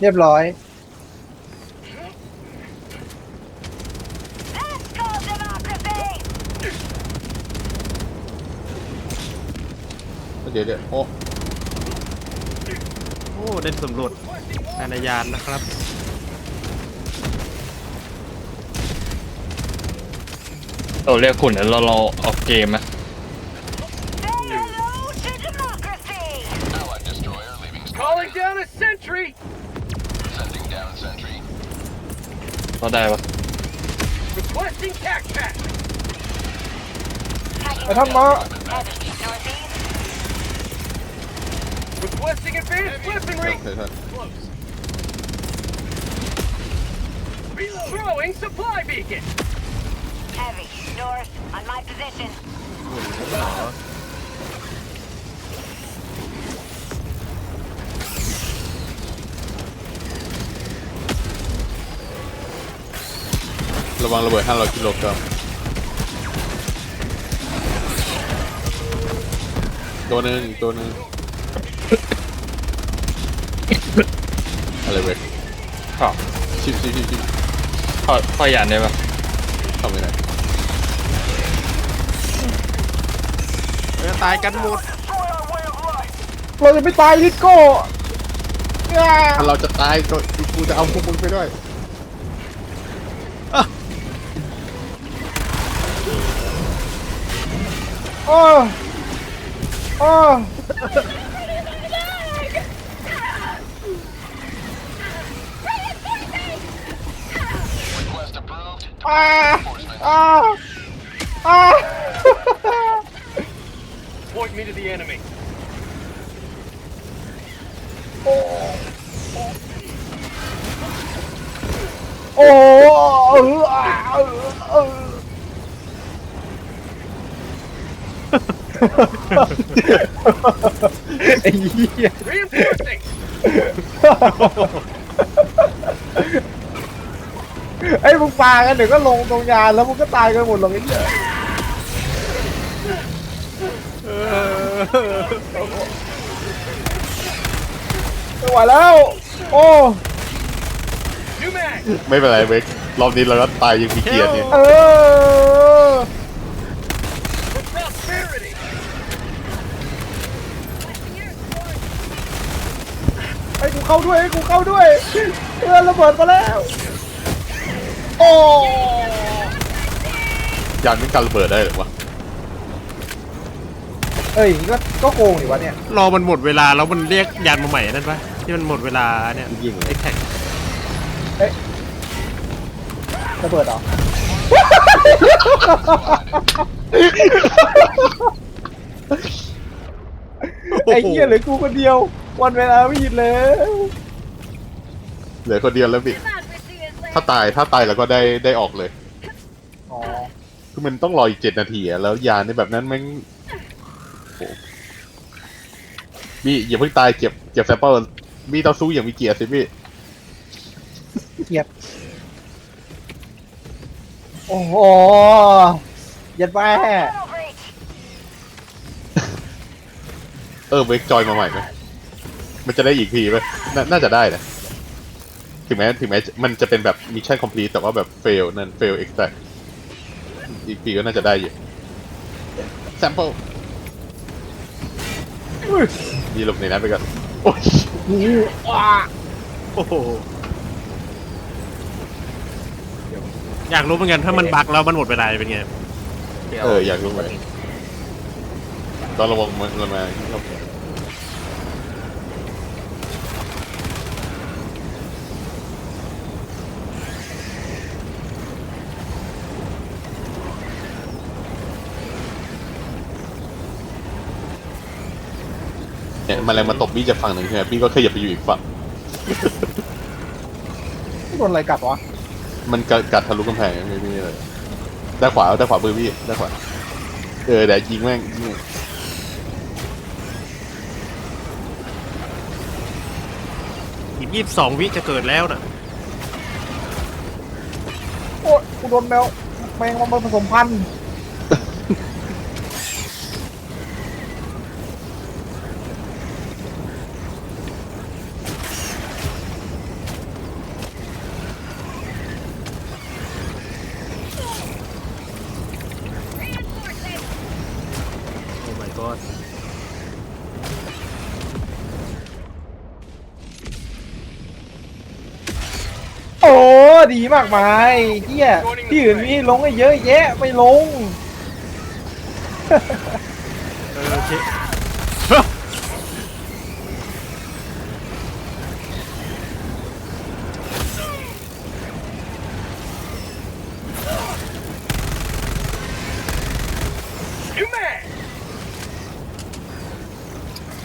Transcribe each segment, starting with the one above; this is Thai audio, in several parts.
เรียบร้อย That's called democracy! เดี๋ยวเดี๋ยวโอ้โอ้ได้สำรวจนานายานนะครับ เราเรียกคุณแล้วเราเราออกเกมไหม Say hello to democracy! Calling down a sentry! ก็ได้ปะ Requesting tac pack! ไอ้ท่านมา Heavy, northeast. Requesting advanced ใช่ weaponry! ใช่ใช่ Throwing supply beacon! Heavy, north, on my position. ระวังระเบิด 500 กิโลกรัม ตัวหนึ่งอีกตัวหนึ่งอะไรเว้ยเข้าชิบชิบชิบชิบเข้าเข้ายานได้ปะทำไม่ได้เราจะตายกันหมด เราจะไม่ตายลิโก้อ่าถ้าเราจะตายก็กูจะเอาพวกมึงไปด้วย โอ้โอ้อ่าอ่าอ่า Point me to the enemy. โอ้เอออ่าเออเออ ไอ้เหี้ย Reinforcing! ไอ้มึงปากันเดี๋ยวก็ลงตรงยานแล้วมึงก็ตายกันหมดหรอกไอ้เหี้ยไม่ไหวแล้ว โอ้ New mag! ไม่เป็นไรเว้ยรอบนี้เราก็ตายยังมีเกียรติเนี่ย เออ For prosperity! ให้กู เข้าด้วยให้กูเข้าด้วยเพื่อนระเบิดมาแล้ว โอ้ยานมันกันระเบิดได้เหรือวะเอ้ยก็ก็โกงดิวะเนี่ยรอมันหมดเวลาแล้วมันเรียกยานมาใหม่นั่นปะที่มันหมดเวลาเนี่ยยิงเลยไอ้แท็กระเบิดเหรอไอ้เหี้ยเหลือกูคนเดียว วันเวลาไม่หยุดแล้วเหลือคนเดียวแล้วบิ Democracy is ถ้าตายถ้าตายแล้วก็ได้ได้ออกเลย อ๋อคือมันต้องรออีกเจ็ดนาทีอะแล้วยานในแบบนั้นแม่งโอ้บี้อย่าเพิ่งตายเก็บเก็บแซมเปิลบี้ต้องสู้อย่างมีเกียรติสิบี้เกียดโอ้โหยัดแม่ Tunnel breach! เออเวกจอยมาใหม่ไหม มันจะได้อีกทีไหมนาน่าจะได้นะถึงแม้ถึงแม้มันจะเป็นแบบมิชชั่นคอมพลีทแต่ว่าแบบเฟลนั่นเฟลเอ็กซ์แตอีกทีก็น่าจะได้อยู่แซมเปิลมีหลบในนั้นไปก่อน โอ้ยโอ้โหอยากรู้เหมือนกันถ้ามันบั๊กแล้วมันหมดเวลาเป็นไงเอออยากรู้ไหมตอนระวังมันมัน มาเนี่ยแมันอะไรมาตบบี้จากฝั่งหนึ่งใช่ไหมบี้ก็ขยับไปอยู่อีกฝั่ง โดนอะไรกัดวะมันกัดกัดทะลุกำแพงไม่ไม่เลยด้านขวาด้านขวามือพี่ด้านขวาเออแต่ยิงแม่งยิงแม่งอีกยี่สิบสองวิจะเกิดแล้วน่ะ โอ้ยกูโดนแมวแมงมันผสมพันธุ์ god โอ้ดีมากมายเฮียที่อื่นมีลงไอ้เยอะแยะไม่ลง เออเช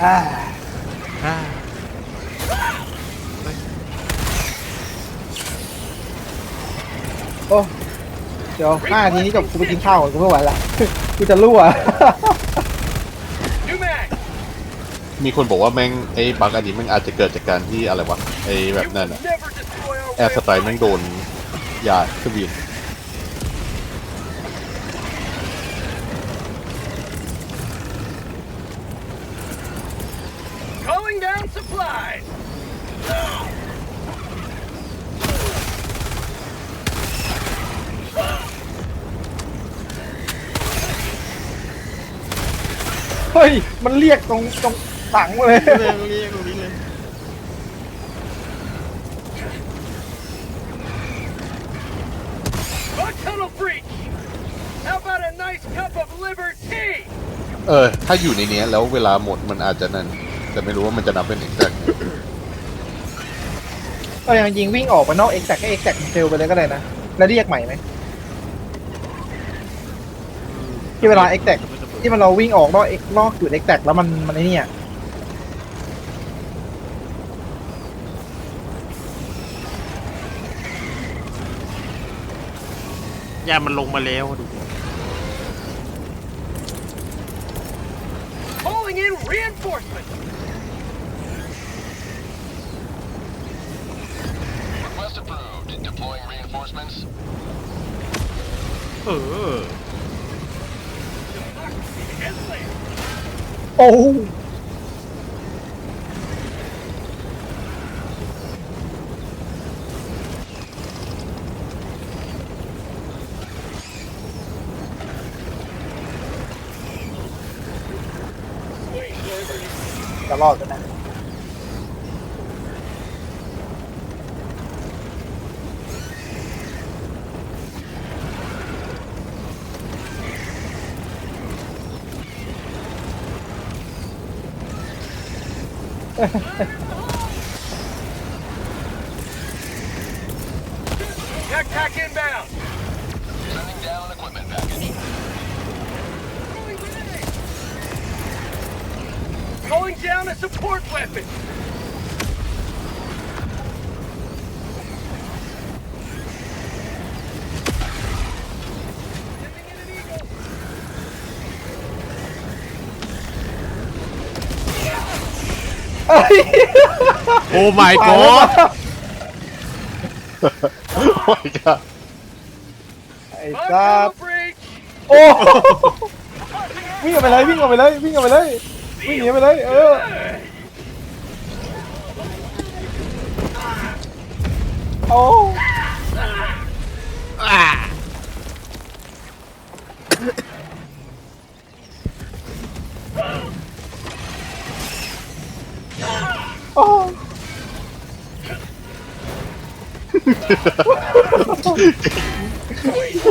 อ่าอ่าโอ้เดี๋ยวห้านาทีนี้จบกูไปกินข้าวก่อนกูไม่ไหวละกูจะรั่ว New mag. มีคนบอกว่าแม่งไอ้บั๊กอันนี้แม่งอาจจะเกิดจากการที่อะไรวะไอ้แบบ You นั่น will อะ never destroy our แอร์สไตล์แม่งโดนยาเครื่องบิน down supplies. เฮ้ย มันเรียกตรงตรงหลังเลย เรียกเรียกตรงนี้เลย A tunnel breach. How about a nice cup of liberty? เออ ถ้าอยู่ในเนี้ยแล้วเวลาหมดมันอาจจะนั่น แต่ไม่รู้ว่ามันจะนับเป็น exact ก็ยังยิงวิ่งออกไปนอกเอ็กแซกให้เอ็กแซกเซลไปเลยก็ได้นะ แล้วเรียกใหม่ไหมที่เวลาเอ็กแซกที่มันเราวิ่งออกนอก X- นอกจุดเอ็กแซกแล้วมันมันไอ้เนี่ยยามันลงมาแล้วดู Calling in reinforcements. Request approved. Deploying reinforcements. เออ And later. โอ้จะรอดกันนะ Tac tac inbound. Sending down equipment package. Calling down a support weapon. โอ้ my ตายแล้ว god โอ้ยจ้าไอ้ A สัส tunnel breach. โอ้วิ่งออกไปเลยวิ่งออกไปเลยวิ่งออกไปเลยวิ่งหนีไปเลยเออโอ้อ่าโอ้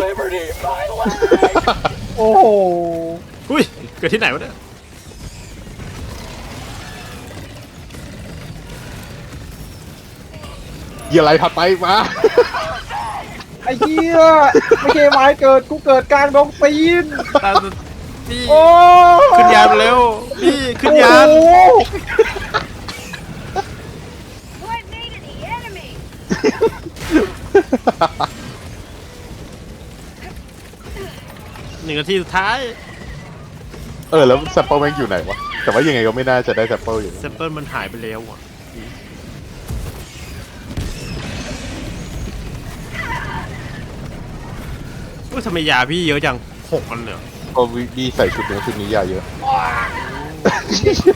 Liberty, my life. โอ้โหอุ้ย เกิดที่ไหนวะเนี่ย เหี้ยอะไรถัดไปมาไอ้เหี้ยไม่ใช่ไม้เกิดกูเกิดกลางดงตีนตามพี่โอ้ขึ้นยานเร็วพี่ขึ้นยานโอ้โห หนึ่งนาทีสุดท้ายเออแล้วแซปเปิลแม่งอยู่ไหนวะ แต่ว่ายังไงก็ไม่น่าจะได้แซปเปิลอยู่แซมเปิลมันหายไปแล้วอะอุ้ยทำไมยาพี่เยอะจังหกอันเลยเหรอก็มีใส่ชุดนี้ชุดนี้ยาเยอะ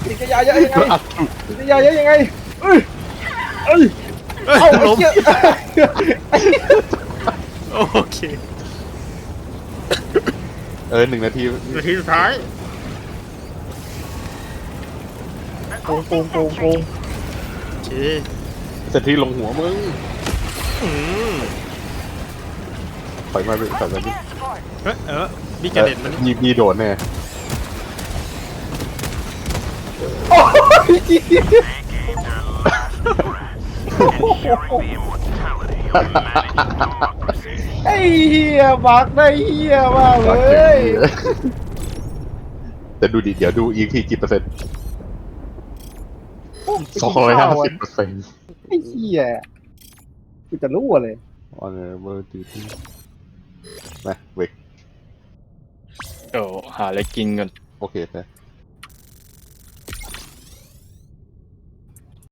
ติดกระยาเยอะยังไงก็อัดถูกติดกระยาเยอะยังไงเอ้ยเอ้ยเอ้ยเอ้าไอ้ล้มเหี้ย โอเคเออหนึ่งนาทีนาทีสุดท้ายโกงโกงโกงโกงโอเคเสร็จที่ลงหัวมึงอืมถอยมาไปถอยมาดิ Here support. เออเออมีกระเด็นมันมีมีโดดแน่โอ้ย ไอ้เหี้ยบักได้เหี้ยมากเลย แต่ดูดิ เดี๋ยวดูอีกทีกี่เปอร์เซ็นต์สองร้อยห้าสิบเปอร์เซ็นต์ไอ้เหี้ยกูจะรู้เลยออนเวอร์ดีที่มาเวกเดี๋ยวหาอะไรกินก่อนโอเคนะ